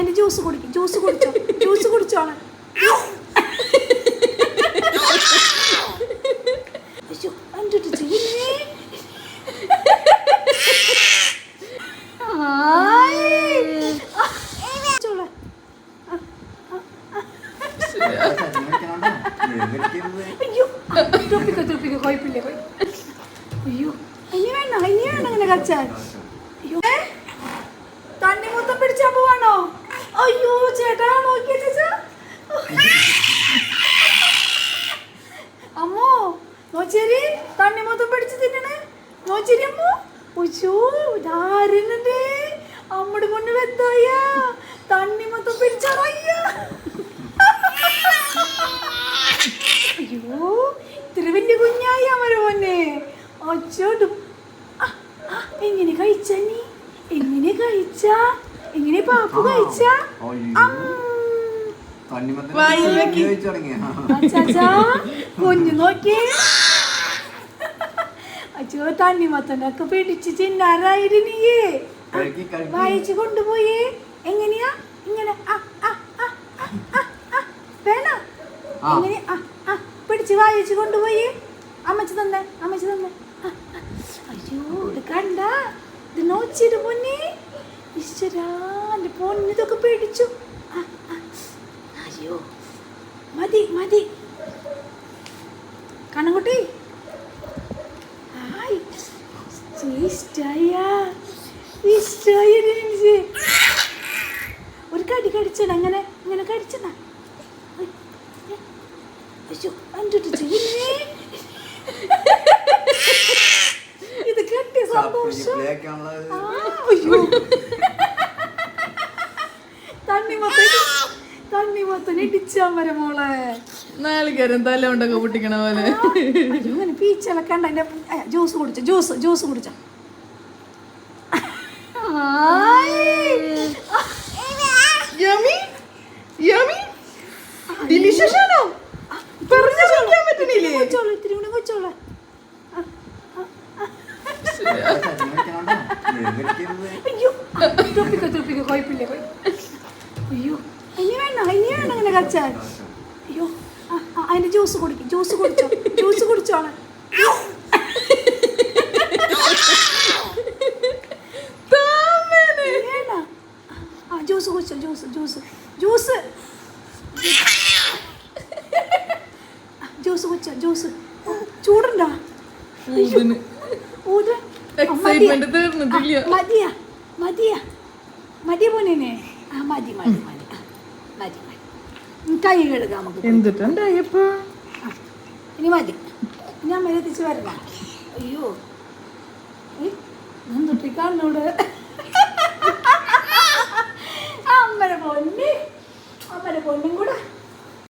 അതിന്റെ ജ്യൂസ് കുടിക്കും. ജ്യൂസ് കുടിച്ചോ? ജ്യൂസ് കുടിച്ചോളെ. അയ്യോ, ഇനി വേണ്ട ഇനി വേണ്ട അങ്ങനെ കച്ചാൽ അയ്യോ ഏ? തണ്ണി മൊത്തം പിടിച്ചാ പോവാണോ അയ്യോ ചേട്ടാ നോക്കിയ ചേച്ചാ അമ്മോ നോച്ചേരി തണ്ണി മൊത്തം പിടിച്ച് തിന്നണേ. നോച്ചേരി അമ്മ ഒച്ചോ ഇതാരുന്നുണ്ട് അമ്മടെ കൊണ്ട് വെന്തോയ്യ. തണ്ണി മൊത്തം പിടിച്ചറയ്യ. അയ്യോ ഇത്ര വലിയ കുഞ്ഞായി അമര മോനെ ഒച്ചോടും ആ, ആ, എങ്ങനെ കഴിച്ച നീ? എങ്ങനെ കഴിച്ച? എങ്ങനെ പാപ്പു കഴിച്ച? കുഞ്ഞു നോക്കി. അച്ചോ തണ്ണിമത്തനൊക്കെ പിടിച്ച് കഴിക്ക്, കഴിക്ക്. വായിച്ചു കൊണ്ടുപോയേ എങ്ങനെയാ ഇങ്ങനെ. വേണോ. എങ്ങനെ പിടിച്ച് വായിച്ചു കൊണ്ടുപോയി അമ്മച്ചി തന്നെ അമ്മച്ചി തന്നെ. അയ്യോ ഇത് കണ്ട ഇത് നോച്ചിട്ട് പൊന്നി ഈശ്വരാ എന്റെ പൊന്നിതൊക്കെ പിടിച്ചു. അയ്യോ മതി മതി കണ്ണൻകുട്ടി ഇഷ്ടായ ഇഷ്ടായ ഒരു കടി കടിച്ചണ അങ്ങനെ ഇങ്ങനെ കടിച്ചണ അയ്യോ ചെവിയേ. ഇത് കെട്ടിയ സന്തോഷം. അയ്യോ. തണ്ണി മൊത്തം തണ്ണി മൊത്തം ഇടിച്ചാ വരെ മോളെ. നാളികേരം തല കൊണ്ടൊക്കെ പൊട്ടിക്കണ പോലെ. അങ്ങനെ പീച്ചലൊക്കെ ഉണ്ട് അതിന്റെ ജ്യൂസ് കുടിച്ച? ജ്യൂസ് ജ്യൂസ് കുടിച്ച? അയ്യോ തുപ്പിക്കോ തുപ്പിക്കോ. കുഴപ്പമില്ല കുഴ- അയ്യോ ഇനി വേണ്ട ഇനി വേണ്ട അങ്ങനെ ആ, അതിന്റെ ജ്യൂസ് കുടിക്കും. ജ്യൂസ് കുടിച്ചോ? ജ്യൂസ് കുടിച്ചോളെ ആ ജ്യൂസ് കുടിച്ചോ ജ്യൂസ് ജ്യൂസ്. ജ്യൂസ്. ജ്യൂസ് കുടിച്ചോ ജ്യൂസ്. ചൂടുണ്ടോ. മതിയാ. മതിയാ. മതി മോനെ. ആ മതി മതി മതി. മതി മതി. കൈ കഴുകാം നമുക്ക് എന്തിട്ടുണ്ട് എന്തിട്ടുണ്ടായപ്പോ ഇനി മതി. ഞാൻ മെരത്തിച്ച് വരണം അയ്യോ. എന്തൊട്ടി കാണുന്നോട്